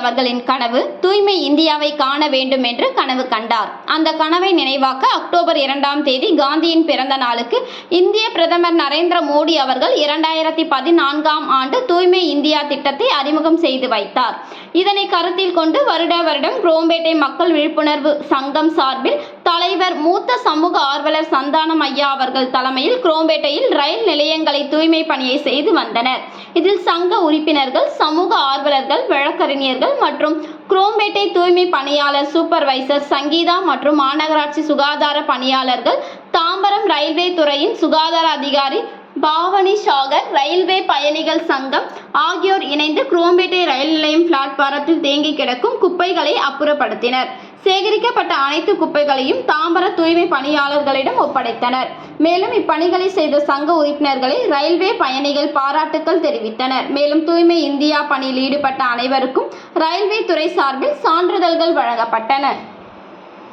அவர்களின் கனவு தூய்மை இந்தியாவை காண வேண்டும் என்று கனவு கண்டார். அந்த கனவை நினைவாக்க அக்டோபர் இரண்டாம் தேதி காந்தியின் பிறந்த நாளுக்கு இந்திய பிரதமர் நரேந்திர மோடி அவர்கள் இரண்டாயிரத்தி பதினான்காம் ஆண்டு தூய்மை இந்தியா திட்டத்தை அறிமுகம் செய்து வைத்தார். இதனை கருத்தில் கொண்டு வருட வருடம் குரோம்பேட்டை மக்கள் விழிப்புணர்வு சங்கம் சார்பில் தலைவர் மூத்த சமூக ஆர்வலர் சந்தானம் ஐயா அவர்கள் தலைமையில் குரோம்பேட்டையில் ரயில் நிலையங்களை தூய்மை பணியை செய்து வந்தனர். இதில் சங்க உறுப்பினர்கள் சமூக ஆர்வலர்கள் வழக்கறிஞர்கள் மற்றும் குரோம்பேட்டை தூய்மை பணியாளர் சூப்பர்வைசர் சங்கீதா மற்றும் மாநகராட்சி சுகாதார பணியாளர்கள் தாம்பரம் ரயில்வே துறையின் சுகாதார அதிகாரி பாவனி சாகர் ரயில்வே பயணிகள் சங்கம் ஆகியோர் இணைந்து குரோம்பேட்டை ரயில் நிலையம் பிளாட்பாரத்தில் தேங்கி கிடக்கும் குப்பைகளை அப்புறப்படுத்தினர். சேகரிக்கப்பட்ட அனைத்து குப்பைகளையும் தாம்பர தூய்மை பணியாளர்களிடம் ஒப்படைத்தனர். மேலும் இப்பணிகளை செய்த சங்க உறுப்பினர்களை ரயில்வே பயணிகள் பாராட்டுக்கள் தெரிவித்தனர். மேலும் தூய்மை இந்தியா பணியில் ஈடுபட்ட அனைவருக்கும் ரயில்வே துறை சார்பில் சான்றிதழ்கள் வழங்கப்பட்டன.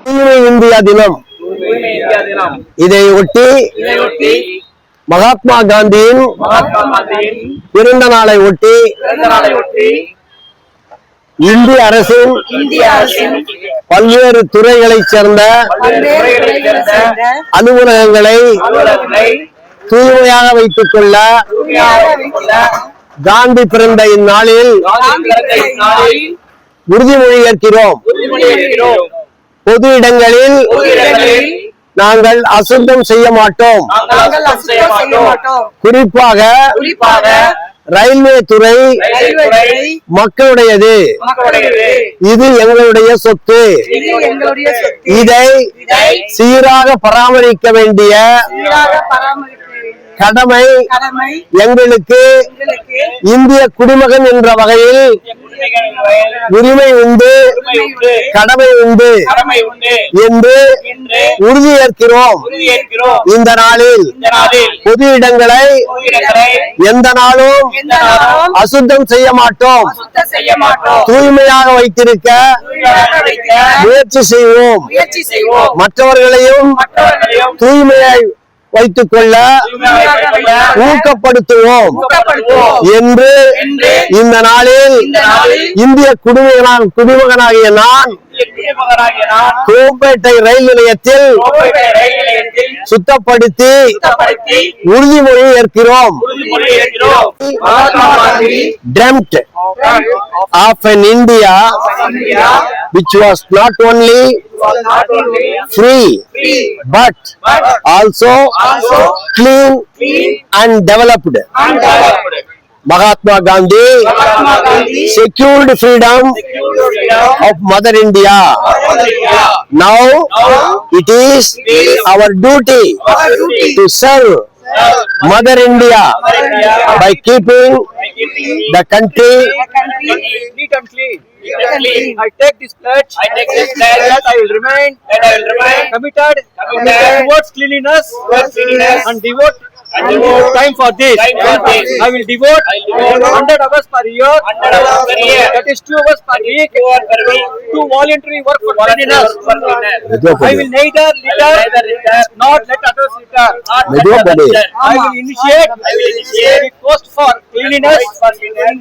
தூய்மை இந்தியா தினம். தூய்மை இந்தியா தினம் இதை ஒட்டி மகாத்மா காந்தியின் பிறந்த நாளை ஒட்டி பிறந்த நாளை ஒட்டி இந்திய அரசின் இந்திய அரசின் பல்வேறு துறைகளைச் சேர்ந்த அலுவலகங்களை தூய்மையாக வைத்துக் கொள்ள காந்தி பிறந்த இந்நாளில் உறுதிமொழி ஏற்கிறோம். பொது இடங்களில் நாங்கள் அசுத்தம் செய்ய மாட்டோம். குறிப்பாக ரயில்வே துறை மக்களுடையது. இது எங்களுடைய சொத்து. இது சீராக பராமரிக்க வேண்டிய கடமை எங்களுக்கு இந்திய குடிமகன் என்ற வகையில் உரிமை உண்டு கடமை உண்டு என்று உறுதியேற்கிறோம். இந்த நாளில் பொது இடங்களை எந்த நாளும் அசுத்தம் செய்ய மாட்டோம். தூய்மையாக வைத்திருக்க முயற்சி செய்வோம். மற்றவர்களையும் தூய்மையை வைத்துக் கொள்ள ஊக்கப்படுத்துவோம். என்று இந்த நாளில் இந்த நாளில் இந்திய குடிமகனாக குடிமகனாகிய நான் கோப்பேட்டை ரயில் நிலையத்தில் கோவை ரயில் நிலையத்தில் சுத்தப்படுத்தி உறுதிமொழி ஏற்கிறோம் உறுதிமொழி ஏற்கிறோம் Mahatma Gandhi dreamt of an India India which was not only was not only free free but but also also clean clean and developed. Mahatma Gandhi secured freedom of mother India now it is our duty to serve mother India by keeping the country I take this pledge. I take this pledge that I will remain. That I will remain committed. Committed towards cleanliness. Towards cleanliness and devote time for this. Time for this. I will devote 100 hours per year. That is two hours per week. To voluntary work for cleanliness. I will neither litter, not let others litter. I will initiate I will a post for cleanliness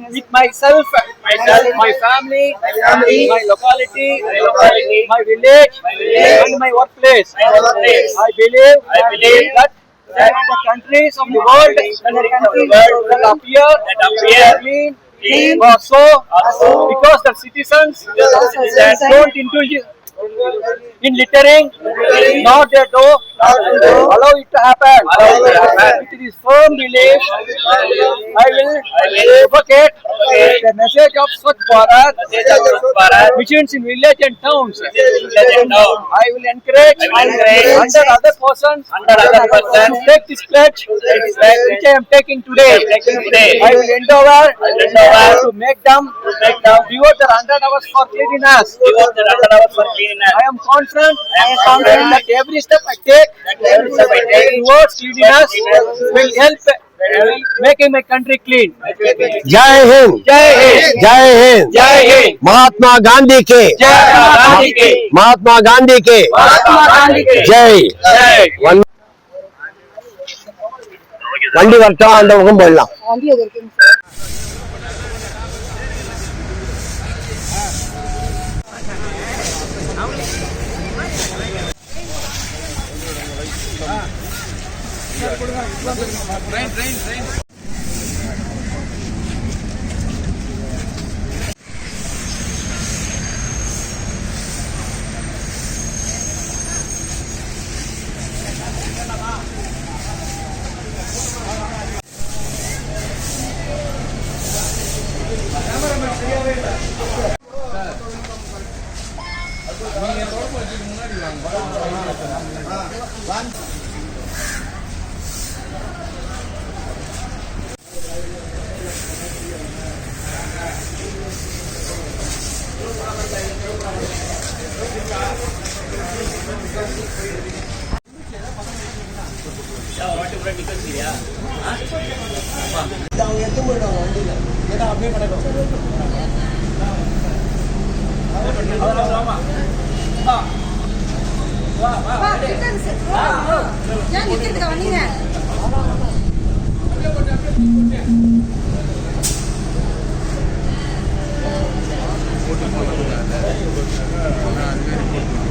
with myself, my family, my locality, my village, and my workplace. I believe that that the countries of the world, and the countries that appear, that appear clean, clean, or so, because the citizens, don't indulge in littering, not they do allow it to happen. With this firm belief, I will advocate the message of Swachh Bharat missions in village and towns. I will encourage hundred other persons to take this pledge which I am taking today. I will endeavor to make them devote their hundred hours for cleanliness. I am confident, I am confident that every step I take towards cleanliness will help making my country clean जय हिंद। जय हिंद। जय हिंद। जय हिंद। महात्मा गांधी के। महात्मा गांधी के। जय। வண்டி வரட்டும் அந்த பக்கம் போயிடலாம் Ah கேமராமேன் சரியாவே இல்லை Gandhi ke. ஜெய் Jai. வண்டி வண்டி வரட்டும் அந்த போட்டு போயிடலாம் வண்டி அது இருக்குங்க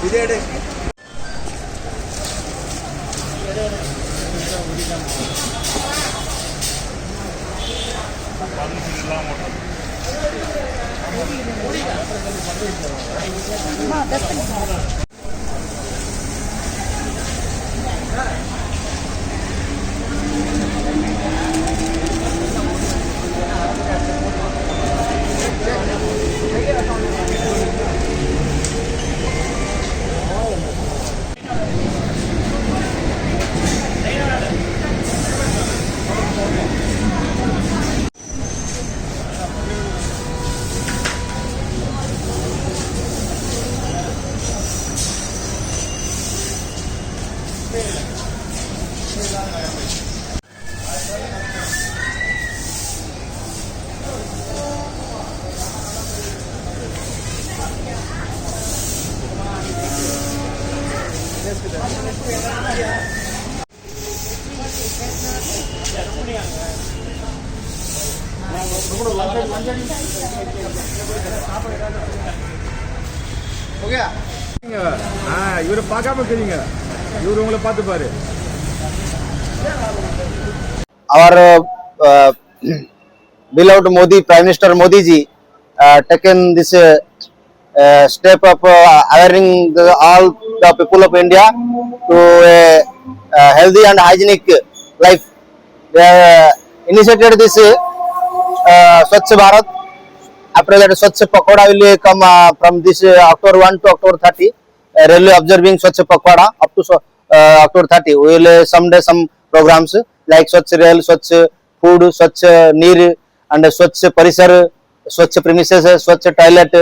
நிக்கிறதுக்கு வந்தீங்க ஆ இவரை பார்க்காம இருக்கிறீங்க இவரு உங்களை பார்த்து பாரு our uh, beloved Modi, Prime Minister Modi ji, uh, taken this uh, uh, step of uh, awareing the, all the people of India to a uh, healthy and hygienic life. They uh, initiated this uh, Swachh Bharat. After that, Swachh Pakoda will come uh, from this uh, October 1 to October 30. Uh, really observing Swachh Pakoda up to so- uh, October 30. We will uh, someday some programs like Swachh Rail, Swachh Food, Swachh Neer, and Swachh Parisar, Swachh Premises, Swachh Toilet.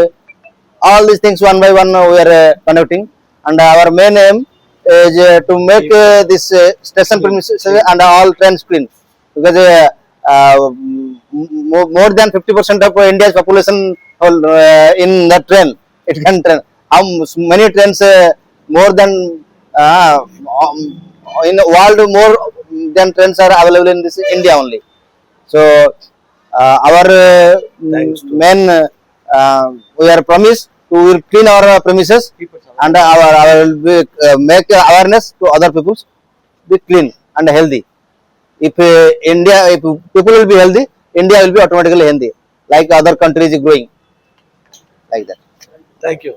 All these things one by one uh, we are uh, conducting. And our main aim is uh, to make uh, this uh, station premises and all trains clean. Because uh, uh, m- m- more than 50% of India's population uh, in that train, it can train. How many trains, uh, more than uh, um, in the world, more than trains are available in this India only. So uh, our uh, main uh, we are promised to will clean our premises and our, our will uh, make awareness to other people be clean and healthy. If uh, India, if people will be healthy, India will be automatically healthy, like other countries growing, like that. Thank you.